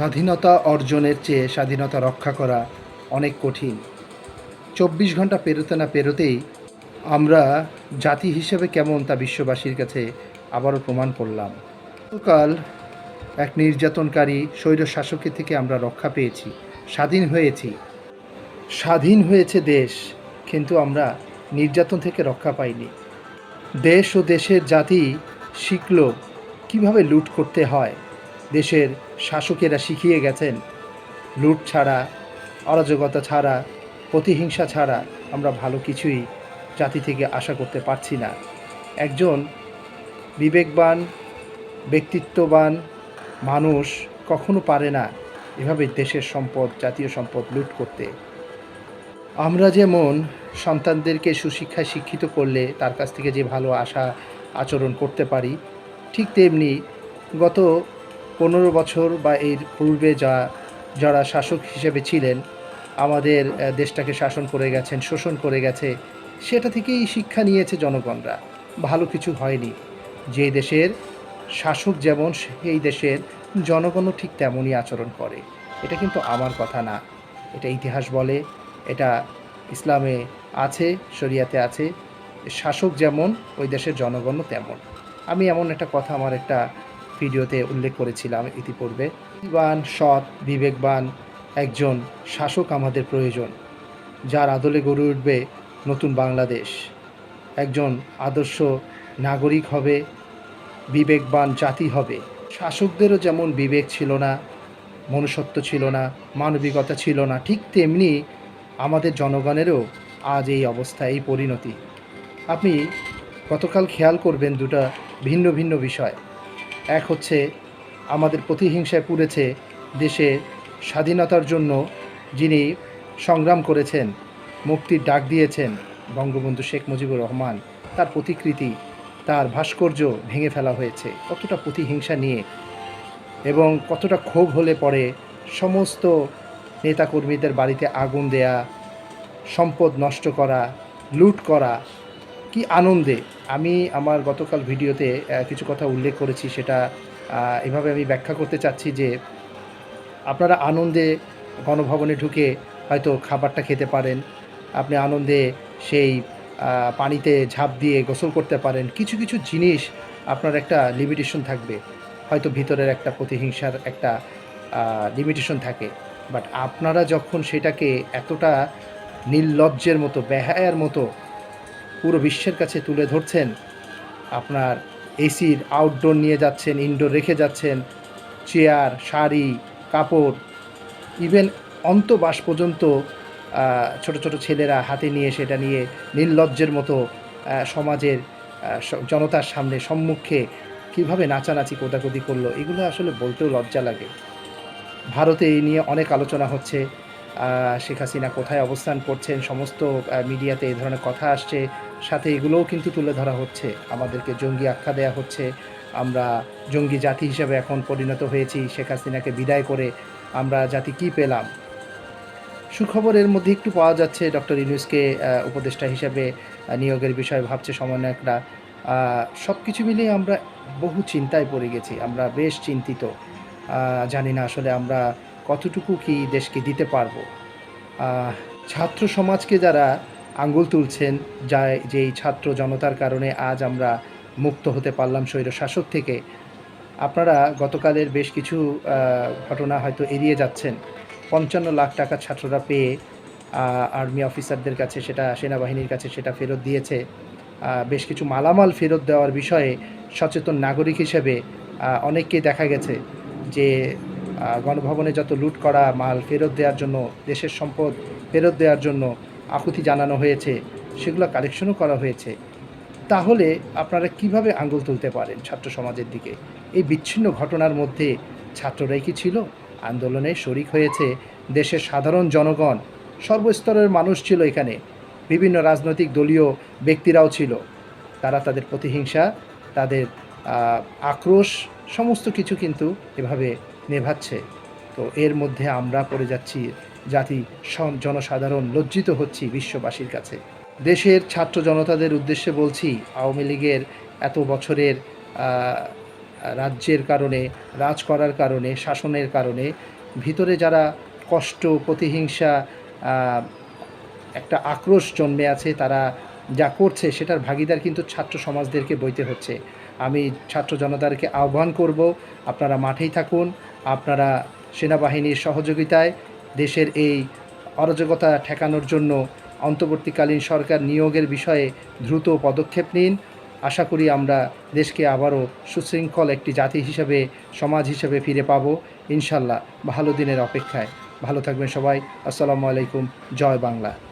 স্বাধীনতা অর্জনের চেয়ে স্বাধীনতা রক্ষা করা অনেক কঠিন। চব্বিশ ঘণ্টা পেরোতে না পেরোতেই আমরা জাতি হিসেবে কেমন তা বিশ্ববাসীর কাছে আবারও প্রমাণ করলাম। গতকাল এক নির্যাতনকারী স্বৈর শাসকের থেকে আমরা রক্ষা পেয়েছি, স্বাধীন হয়েছি। স্বাধীন হয়েছে দেশ, কিন্তু আমরা নির্যাতন থেকে রক্ষা পাইনি। দেশ ও দেশের জাতি শিখল কীভাবে লুট করতে হয়। দেশের শাসকেরা শিখিয়ে গেছেন, লুট ছাড়া, অরাজকতা ছাড়া, প্রতিহিংসা ছাড়া আমরা ভালো কিছুই জাতি থেকে আশা করতে পারছি না। একজন বিবেকবান, ব্যক্তিত্ববান মানুষ কখনো পারে না এভাবে দেশের সম্পদ, জাতীয় সম্পদ লুট করতে। আমরা যেমন সন্তানদেরকে সুশিক্ষায় শিক্ষিত করলে তার কাছ থেকে যে ভালো আশা আচরণ করতে পারি, ঠিক তেমনি গত পনেরো বছর বা এর পূর্বে যা, যারা শাসক হিসেবে ছিলেন, আমাদের দেশটাকে শাসন করে গেছেন, শোষণ করে গেছে, সেটা থেকেই শিক্ষা নিয়েছে জনগণরা। ভালো কিছু হয়নি। যে দেশের শাসক যেমন, সেই দেশের জনগণও ঠিক তেমনই আচরণ করে। এটা কিন্তু আমার কথা না। এটা ইতিহাস বলে, এটা ইসলামে আছে, শরিয়াতে আছে। শাসক যেমন, ওই দেশের জনগণও তেমন। আমি এমন একটা কথা, আমার একটা ভিডিওতে উল্লেখ করেছিলাম ইতিপূর্বে। বিবান সৎ, বিবেকবান একজন শাসক আমাদের প্রয়োজন, যার আদলে গড়ে উঠবে নতুন বাংলাদেশ। একজন আদর্শ নাগরিক হবে, বিবেকবান জাতি হবে। শাসকদেরও যেমন বিবেক ছিল না, মনুষ্যত্ব ছিল না, মানবিকতা ছিল না, ঠিক তেমনি আমাদের জনগণেরও আজ এই অবস্থা এই পরিণতি। আপনি গতকাল খেয়াল করবেন দুটা ভিন্ন ভিন্ন বিষয়। এক হচ্ছে আমাদের প্রতিহিংসায় পুড়েছে দেশে স্বাধীনতার জন্য যিনি সংগ্রাম করেছেন, মুক্তির ডাক দিয়েছেন বঙ্গবন্ধু শেখ মুজিবুর রহমান। তার প্রতিকৃতি, তার ভাস্কর্য ভেঙে ফেলা হয়েছে। কতটা প্রতিহিংসা নিয়ে এবং কতটা ক্ষোভ হলে পরে সমস্ত নেতাকর্মীদের বাড়িতে আগুন দেয়া, সম্পদ নষ্ট করা, লুট করা কি আনন্দে আমি আমার গতকাল ভিডিওতে কিছু কথা উল্লেখ করেছি সেটা এভাবে আমি ব্যাখ্যা করতে চাচ্ছি যে আপনারা আনন্দে গণভবনে ঢুকে হয়তো খাবারটা খেতে পারেন, আপনি আনন্দে সেই পানিতে ঝাঁপ দিয়ে গোসল করতে পারেন, কিছু কিছু জিনিস আপনার একটা লিমিটেশন থাকবে। হয়তো ভিতরের একটা প্রতিহিংসার একটা লিমিটেশন থাকে। বাট আপনারা যখন সেটাকে এতটা নির্লজ্জের মতো, বেহায়ার মতো পুরো বিশ্বের কাছে তুলে ধরছেন। আপনার এসির আউটডোর নিয়ে যাচ্ছেন ইনডোর রেখে যাচ্ছেন চেয়ার শাড়ি, কাপড় ইভেন অন্তবাস পর্যন্ত ছোট ছোট ছেলেরা হাতে নিয়ে সেটা নিয়ে নির্লজ্জের মতো সমাজের জনতার সামনে সম্মুখে কীভাবে নাচানাচি, কোদাকুদি করল, এগুলো আসলে বলতেও লজ্জা লাগে। ভারতে এই নিয়ে অনেক আলোচনা হচ্ছে। শেখ হাসিনা কোথায় অবস্থান করছেন, সমস্ত মিডিয়াতে এই ধরনের কথা আসছে। সাথে এগুলোও কিন্তু তুলে ধরা হচ্ছে। আমাদেরকে জঙ্গি আখ্যা দেওয়া হচ্ছে। আমরা জঙ্গি জাতি হিসেবে এখন পরিণত হয়েছি। শেখ হাসিনাকে বিদায় করে আমরা জাতি কি পেলাম? সুখবরের মধ্যে একটু পাওয়া যাচ্ছে, ডক্টর ইউনুসকে উপদেষ্টা হিসেবে নিয়োগের বিষয়ে ভাবছে সমন্বয়করা। সব কিছু মিলিয়ে আমরা বহু চিন্তায় পড়ে গেছি। আমরা বেশ চিন্তিত। জানি না আসলে আমরা কতটুকু কি দেশকে দিতে পারব? ছাত্র সমাজকে যারা আঙ্গুল তুলছেন যা যেই ছাত্র জনতার কারণে আজ আমরা মুক্ত হতে পারলাম স্বৈর শাসক থেকে, আপনারা গতকালের বেশ কিছু ঘটনা হয়তো এড়িয়ে যাচ্ছেন। পঞ্চান্ন লাখ টাকা ছাত্ররা পেয়ে আর্মি অফিসারদের কাছে সেটা, সেনাবাহিনীর কাছে সেটা ফেরত দিয়েছে। বেশ কিছু মালামাল ফেরত দেওয়ার বিষয়ে সচেতন নাগরিক হিসেবে অনেককেই দেখা গেছে যে গণভবনে যত লুট করা মাল ফেরত দেওয়ার জন্য, দেশের সম্পদ ফেরত দেওয়ার জন্য আকুতি জানানো হয়েছে, সেগুলো কালেকশনও করা হয়েছে। তাহলে আপনারা কীভাবে আঙ্গুল তুলতে পারেন ছাত্র সমাজের দিকে? এই বিচ্ছিন্ন ঘটনার মধ্যে ছাত্ররাই কি ছিল? আন্দোলনে শরিক হয়েছে দেশের সাধারণ জনগণ। সর্বস্তরের মানুষ ছিল এখানে। বিভিন্ন রাজনৈতিক দলীয় ব্যক্তিরাও ছিল। তারা তাদের প্রতিহিংসা, তাদের আক্রোশ সমস্ত কিছু কিন্তু এভাবে নেভাচ্ছে। তো এর মধ্যে আমরা পড়ে যাচ্ছি, জাতি জনসাধারণ লজ্জিত হচ্ছি বিশ্ববাসীর কাছে। দেশের ছাত্র জনতাদের উদ্দেশ্যে বলছি, আওয়ামী লীগের এত বছরের রাজ্যের কারণে, রাজ করার কারণে, শাসনের কারণে, ভিতরে যারা কষ্ট, প্রতিহিংসা একটা আক্রোশ জন্মে আছে, তারা যা করছে, সেটার ভাগিদার কিন্তু ছাত্র সমাজদেরকে বইতে হচ্ছে। আমি ছাত্র জনতাকে আহ্বান করব, আপনারা মাঠেই থাকুন, আপনারা সেনাবাহিনীর সহযোগিতায় দেশের এই অরাজকতা ঠেকানোর জন্য অন্তর্বর্তীকালীন সরকার নিয়োগের বিষয়ে দ্রুত পদক্ষেপ নিন। আশা করি আমরা দেশকে আবারও সুশৃঙ্খল একটি জাতি হিসেবে, সমাজ হিসেবে ফিরে পাব। ইনশাল্লাহ, ভালো দিনের অপেক্ষায়। ভালো থাকবেন সবাই। আসসালামু আলাইকুম। জয় বাংলা।